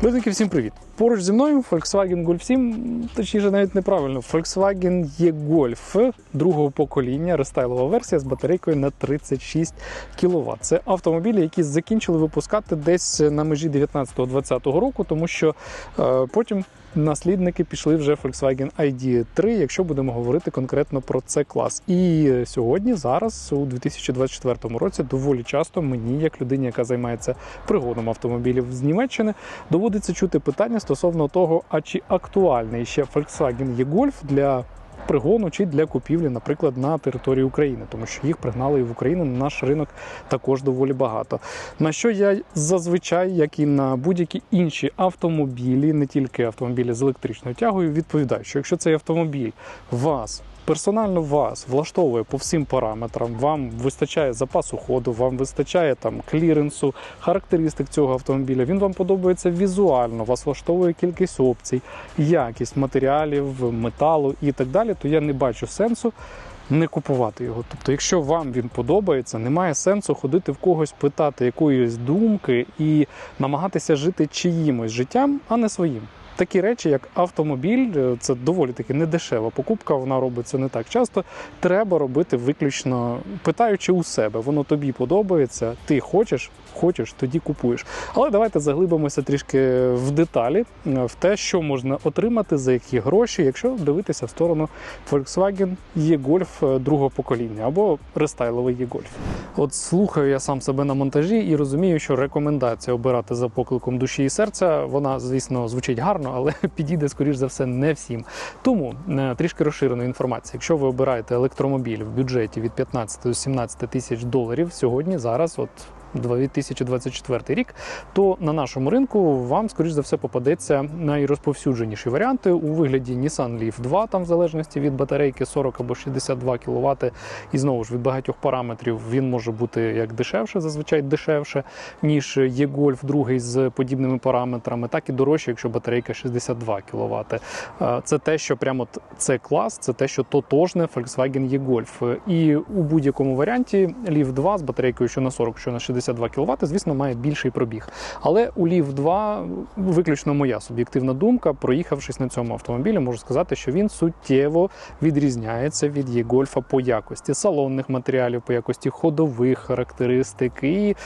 Друзі, всім привіт! Поруч зі мною Volkswagen Golf 7, точніше навіть неправильно, Volkswagen E-Golf другого покоління, рестайлова версія з батарейкою на 36 кВт. Це автомобілі, які закінчили випускати десь на межі 19-20 року, тому що е, потім наслідники пішли вже Volkswagen ID3, якщо будемо говорити конкретно про це клас. І сьогодні, зараз, у 2024 році, доволі часто мені, як людині, яка займається пригоном автомобілів з Німеччини, доводиться чути питання стосовно того, а чи актуальний ще Volkswagen E-Golf для пригону чи для купівлі, наприклад, на території України, тому що їх пригнали і в Україну на наш ринок також доволі багато. На що я зазвичай, як і на будь-які інші автомобілі, не тільки автомобілі з електричною тягою, відповідаю, що якщо цей автомобіль вас персонально вас влаштовує по всім параметрам, вам вистачає запасу ходу, вам вистачає там кліренсу, характеристик цього автомобіля. Він вам подобається візуально, вас влаштовує кількість опцій, якість матеріалів, металу і так далі. То я не бачу сенсу. Не купувати його. Тобто, якщо вам він подобається, немає сенсу ходити в когось питати якоїсь думки і намагатися жити чиїмось життям, а не своїм. Такі речі, як автомобіль, е, це доволі таки недешева покупка. Вона робиться не так часто. Треба робити виключно питаючи у себе. Воно тобі подобається, ти хочеш, хочеш, тоді купуєш. Але давайте заглибимося трішки в деталі, е, в те, що можна отримати, за які гроші, якщо дивитися в сторону Volkswagen E-Golf другого покоління або рестайловий E-Golf. От слухаю я сам себе на монтажі і розумію, що рекомендація обирати за покликом душі і серця, вона, звісно, звучить гарно, але підійде, скоріш за все, не всім. Тому е, трішки розширеної інформації. Якщо ви обираєте електромобіль в бюджеті від 15 до 17 тисяч доларів, сьогодні зараз, от 2024 рік, то на нашому ринку вам, скоріш за все, попадеться найрозповсюдженіші варіанти у вигляді Nissan Leaf 2, там в залежності від батарейки 40 або 62 кВт. І знову ж від багатьох параметрів він може бути як дешевше, зазвичай дешевше, ніж є-Golf другий з подібними параметрами, так і дорожче, якщо батарейка 62 кВт. Це те, що прямо це клас, це те, що тотожне Volkswagen E-Golf. І у будь-якому варіанті Leaf 2 з батарейкою, що на 40, що на 60 62 кВт, звісно, має більший пробіг. Але у Лів 2 виключно моя суб'єктивна думка, проїхавшись на цьому автомобілі, можу сказати, що він суттєво відрізняється від є-гольфа по якості салонних матеріалів, по якості ходових характеристик. І,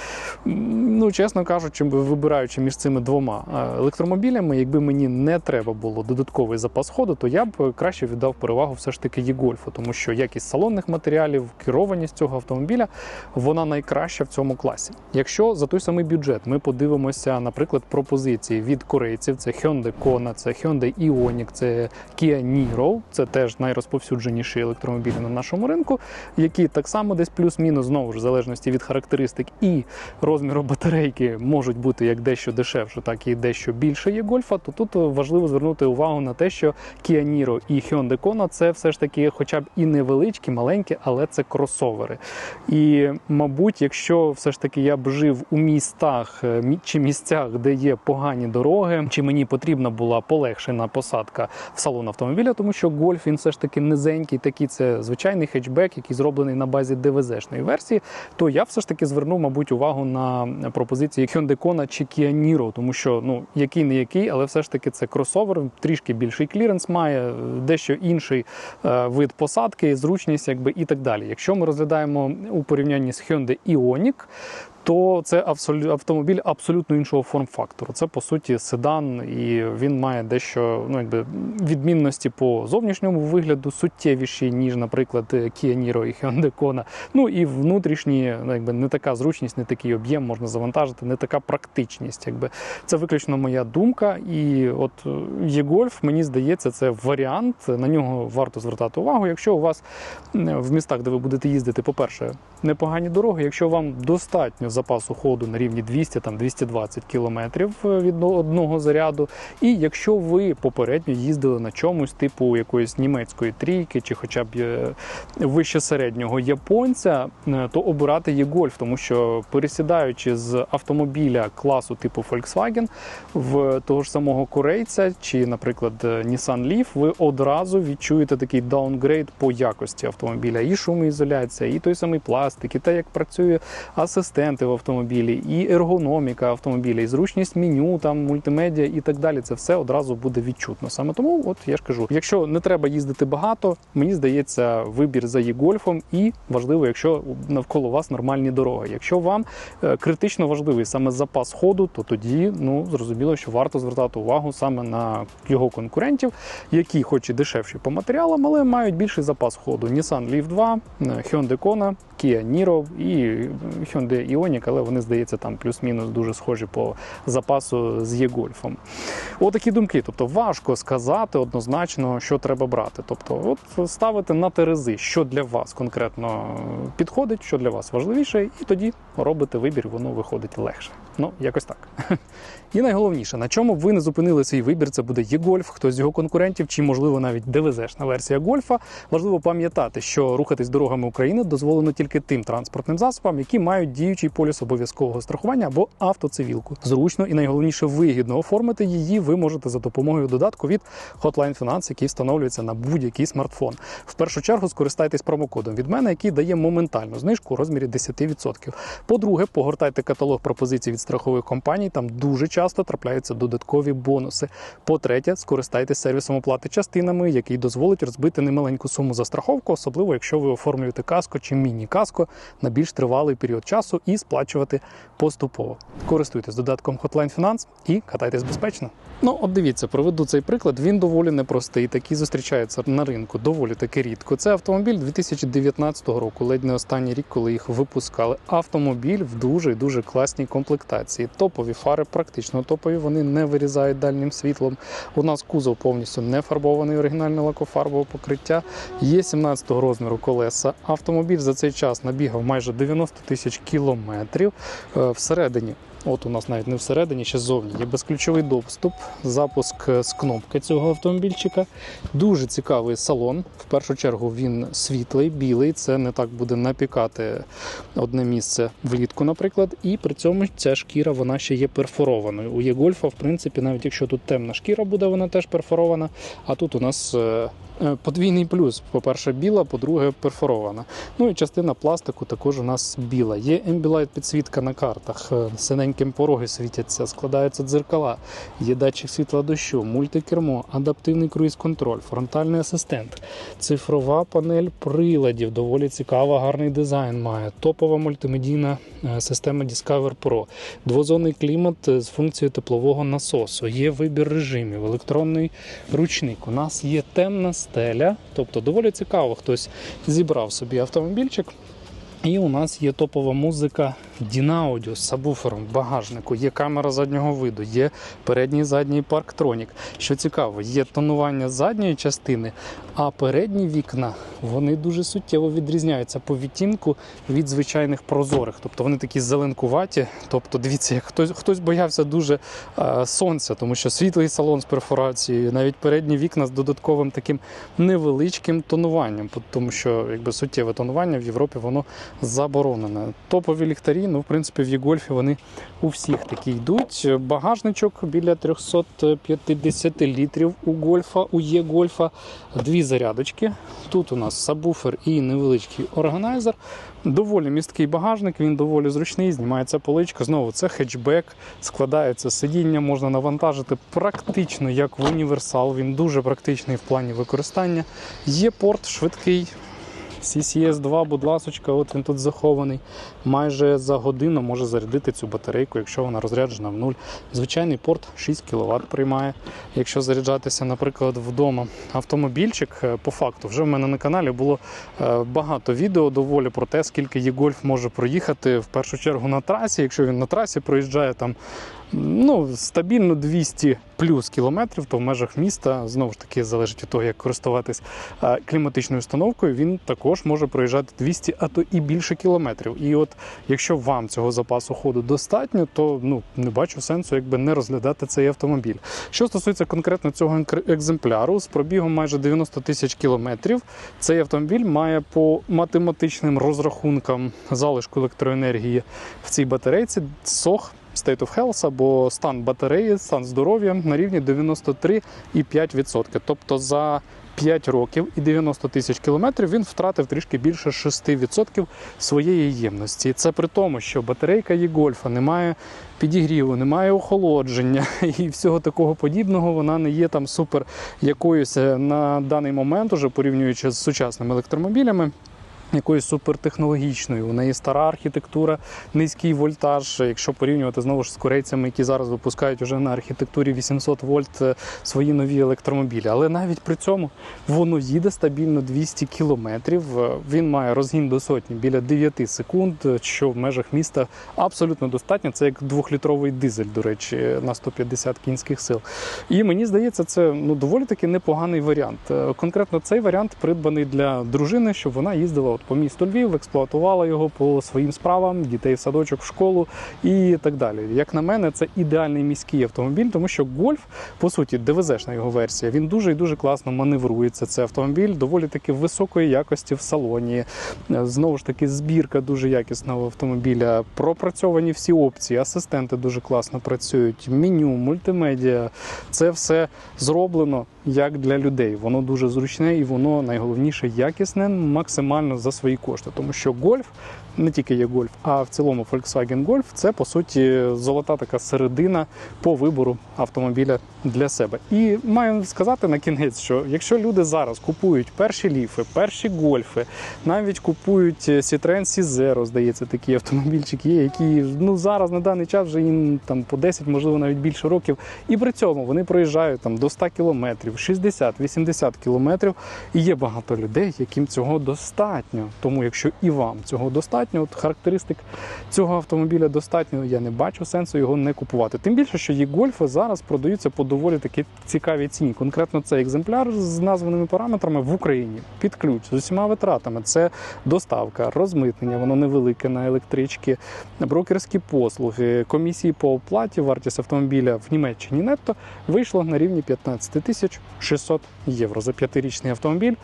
ну, чесно кажучи, вибираючи між цими двома електромобілями, якби мені не треба було додатковий запас ходу, то я б краще віддав перевагу все ж таки є-гольфу, тому що якість салонних матеріалів, керованість цього автомобіля, вона найкраща в цьому класі класі. Якщо за той самий бюджет ми подивимося, наприклад, пропозиції від корейців: це Hyundai Kona, це Hyundai Ioniq, це Kia Niro, це теж найрозповсюдженіші електромобілі на нашому ринку, які так само десь плюс-мінус знову ж в залежності від характеристик і розміру батарейки можуть бути як дещо дешевше, так і дещо більше є гольфа. То тут важливо звернути увагу на те, що Kia Niro і Hyundai Kona це все ж таки, хоча б і невеличкі, маленькі, але це кросовери. І, мабуть, якщо все ж таки таки я б жив у містах е, чи місцях, де є погані дороги, чи мені потрібна була полегшена посадка в салон автомобіля, тому що гольф він все ж таки низенький, такий це звичайний хетчбек, який зроблений на базі ДВЗ-шної версії, то я все ж таки звернув, мабуть, увагу на пропозиції Hyundai Kona чи Kia Niro, тому що ну який не який, але все ж таки це кросовер, трішки більший кліренс має, дещо інший е, вид посадки, зручність, якби і так далі. Якщо ми розглядаємо у порівнянні з Hyundai Ioniq, то це автомобіль абсолютно іншого форм-фактору. Це по суті седан, і він має дещо ну, якби, відмінності по зовнішньому вигляду суттєвіші, ніж, наприклад, Kia Niro і Hyundai Kona. Ну і внутрішні, ну, якби не така зручність, не такий об'єм можна завантажити, не така практичність. Якби Це виключно моя думка. І от Є-Гольф, мені здається, це варіант. На нього варто звертати увагу. Якщо у вас в містах, де ви будете їздити, по-перше, непогані дороги, якщо вам достатньо запасу ходу на рівні 200-220 км від одного заряду. І якщо ви попередньо їздили на чомусь, типу якоїсь німецької трійки, чи хоча б е, вище середнього японця, е, то обирати є гольф, тому що пересідаючи з автомобіля класу типу Volkswagen в того ж самого корейця, чи, наприклад, Nissan Leaf, ви одразу відчуєте такий даунгрейд по якості автомобіля, і шумоізоляція, і той самий пластик, і те, як працює асистент елементи в автомобілі, і ергономіка автомобіля, і зручність меню, там мультимедіа і так далі. Це все одразу буде відчутно. Саме тому, от я ж кажу, якщо не треба їздити багато, мені здається, вибір за є-гольфом і важливо, якщо навколо вас нормальні дороги. Якщо вам е, критично важливий саме запас ходу, то тоді ну зрозуміло, що варто звертати увагу саме на його конкурентів, які, хоч і дешевші по матеріалам, але мають більший запас ходу. Nissan Leaf 2, е, Hyundai Kona, Kia Niro і Hyundai Ioniq, але вони здається там плюс-мінус дуже схожі по запасу з є-гольфом. Отакі думки. Тобто важко сказати однозначно, що треба брати. Тобто, от ставити на терези, що для вас конкретно підходить, що для вас важливіше, і тоді робите вибір, воно виходить легше. Ну, якось так. І найголовніше, на чому б ви не зупинили свій вибір, це буде є-гольф, хтось з його конкурентів, чи, можливо, навіть ДВЗшна версія гольфа. Важливо пам'ятати, що рухатись дорогами України дозволено тільки тим транспортним засобам, які мають діючий поліс обов'язкового страхування або автоцивілку. Зручно і найголовніше вигідно оформити її. Ви можете за допомогою додатку від Hotline Finance, який встановлюється на будь-який смартфон. В першу чергу скористайтесь промокодом від мене, який дає моментальну знижку у розмірі 10%. По-друге, погортайте каталог пропозицій від страхових компаній. Там дуже часто трапляються додаткові бонуси. По-третє, скористайтесь сервісом оплати частинами, який дозволить розбити немаленьку суму за страховку, особливо якщо ви оформлюєте каско чи міні-каско на більш тривалий період часу і сплачувати поступово. Користуйтесь додатком Hotline Finance і катайтесь безпечно. Ну, от дивіться, проведу цей приклад. Він доволі непростий. Такий зустрічається на ринку доволі таки рідко. Це автомобіль 2019 року, ледь не останній рік, коли їх випускали. Автомобіль в дуже дуже класній комплектації. Топові фари, практично топові. Вони не вирізають дальнім світлом. У нас кузов повністю не фарбований, оригінальне лакофарбове покриття. Є 17 розміру колеса. Автомобіль за цей час набігав майже 90 тисяч кілометрів. Е, Всередині От у нас навіть не всередині, ще ззовні є безключовий доступ, запуск е, з кнопки цього автомобільчика. Дуже цікавий салон. В першу чергу він світлий, білий. Це не так буде напікати одне місце влітку, наприклад. І при цьому ця шкіра вона ще є перфорованою. У Є-Гольфа, в принципі, навіть якщо тут темна шкіра буде, вона теж перфорована. А тут у нас. Е, Подвійний плюс, по-перше, біла, по-друге, перфорована. Ну і частина пластику також у нас біла. Є ембілайт підсвітка на картах, е, синеньким пороги світяться, складаються дзеркала, є датчик світла дощу, мультикермо, адаптивний круїз-контроль, фронтальний асистент, цифрова панель приладів, доволі цікава, гарний дизайн має, топова мультимедійна е, система Discover Pro, двозонний клімат з функцією теплового насосу, є вибір режимів, електронний ручник. У нас є темна стеля, тобто доволі цікаво, хтось зібрав собі автомобільчик. І у нас є топова музика Дінаудіо з сабвуфером в багажнику, є камера заднього виду, є передній і задній парктронік. Що цікаво, є тонування задньої частини, а передні вікна вони дуже суттєво відрізняються по відтінку від звичайних прозорих. Тобто вони такі зеленкуваті. Тобто, дивіться, як хтось хтось боявся дуже е, сонця, тому що світлий салон з перфорацією, навіть передні вікна з додатковим таким невеличким тонуванням, тому що якби суттєве тонування в Європі воно заборонене. Топові ліхтарі, ну в принципі в Є-Гольфі вони у всіх такі йдуть. Багажничок біля 350 літрів у гольфа, у Є-Гольфа, дві зарядочки. Тут у нас сабвуфер і невеличкий органайзер. Доволі місткий багажник, він доволі зручний, знімається поличка. Знову це хетчбек, складається сидіння, можна навантажити практично як в універсал. Він дуже практичний в плані використання. Є порт швидкий. CCS 2, будь ласочка, от він тут захований. Майже за годину може зарядити цю батарейку, якщо вона розряджена в нуль. Звичайний порт 6 кВт приймає. Якщо заряджатися, наприклад, вдома автомобільчик, е, по факту, вже в мене на каналі було е, багато відео доволі про те, скільки є-гольф може проїхати в першу чергу на трасі. Якщо він на трасі проїжджає там ну, стабільно 200 плюс кілометрів, то в межах міста знову ж таки залежить від того, як користуватись кліматичною установкою, він також може проїжджати 200, а то і більше кілометрів. І от якщо вам цього запасу ходу достатньо, то ну не бачу сенсу, якби не розглядати цей автомобіль. Що стосується конкретно цього екземпляру з пробігом майже 90 тисяч кілометрів, цей автомобіль має по математичним розрахункам залишку електроенергії в цій батарейці сох state of health або стан батареї, стан здоров'я на рівні 93,5%. Тобто за 5 років і 90 тисяч кілометрів він втратив трішки більше 6% своєї ємності. І це при тому, що батарейка є гольфа немає підігріву, немає охолодження і всього такого подібного. Вона не є там супер якоюсь на даний момент, уже порівнюючи з сучасними електромобілями. Якоюсь супертехнологічною. У неї стара архітектура, низький вольтаж. Якщо порівнювати знову ж з корейцями, які зараз випускають уже на архітектурі 800 вольт е, свої нові електромобілі. Але навіть при цьому воно їде стабільно 200 кілометрів. Е, Він має розгін до сотні біля 9 секунд, е, що в межах міста абсолютно достатньо. Це як двохлітровий дизель, до речі, на 150 кінських сил. І мені здається, це ну доволі таки непоганий варіант. Конкретно цей варіант придбаний для дружини, щоб вона їздила от по місту Львів, експлуатувала його по своїм справам, дітей в садочок, в школу і так далі. Як на мене, це ідеальний міський автомобіль, тому що гольф, по суті, ДВЗшна його версія, він дуже і дуже класно маневрується. Це автомобіль доволі таки високої якості в салоні. Знову ж таки, збірка дуже якісного автомобіля. Пропрацьовані всі опції, асистенти дуже класно працюють. Меню, мультимедіа. Це все зроблено як для людей. Воно дуже зручне і воно найголовніше якісне, максимально за свої кошти. Тому що гольф не тільки є гольф, а в цілому Volkswagen Golf це по суті золота така середина по вибору автомобіля для себе. І маю сказати на кінець, що якщо люди зараз купують перші ліфи, перші гольфи, навіть купують Citroen C0, здається, такі автомобільчики є, які ну зараз на даний час вже їм там по 10, можливо, навіть більше років. І при цьому вони проїжджають там до 100 кілометрів, 60-80 кілометрів. І є багато людей, яким цього достатньо. Тому, якщо і вам цього достатньо, от характеристик цього автомобіля достатньо, я не бачу сенсу його не купувати. Тим більше, що є гольфи зараз продаються по доволі таки цікавій ціні. Конкретно цей екземпляр з названими параметрами в Україні під ключ з усіма витратами. Це доставка, розмитнення, воно невелике на електрички, брокерські послуги, комісії по оплаті, вартість автомобіля в Німеччині нетто вийшло на рівні 15 тисяч 600 євро за п'ятирічний автомобіль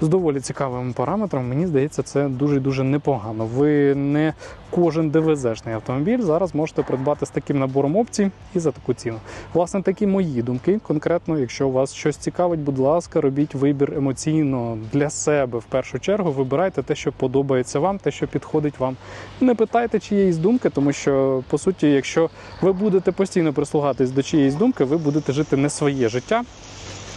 з доволі цікавими параметрами. Мені здається, це дуже дуже непогано. Ви не кожен ДВЗшний автомобіль зараз можете придбати з таким набором опцій і за таку ціну. Власне, такі мої думки. Конкретно, якщо вас щось цікавить, будь ласка, робіть вибір емоційно для себе в першу чергу. Вибирайте те, що подобається вам, те, що підходить вам. Не питайте чиєїсь думки, тому що по суті, якщо ви будете постійно прислугатись до чиєїсь думки, ви будете жити не своє життя.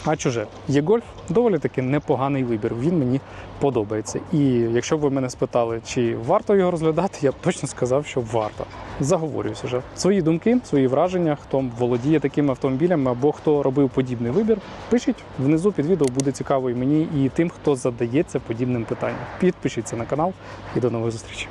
А чуже є гольф доволі таки непоганий вибір. Він мені подобається. І якщо б ви мене спитали, чи варто його розглядати, я б точно сказав, що варто. Заговорююсь уже. Свої думки, свої враження, хто володіє такими автомобілями або хто робив подібний вибір, пишіть внизу під відео буде цікаво і мені, і тим, хто задається подібним питанням. Підпишіться на канал і до нових зустрічей.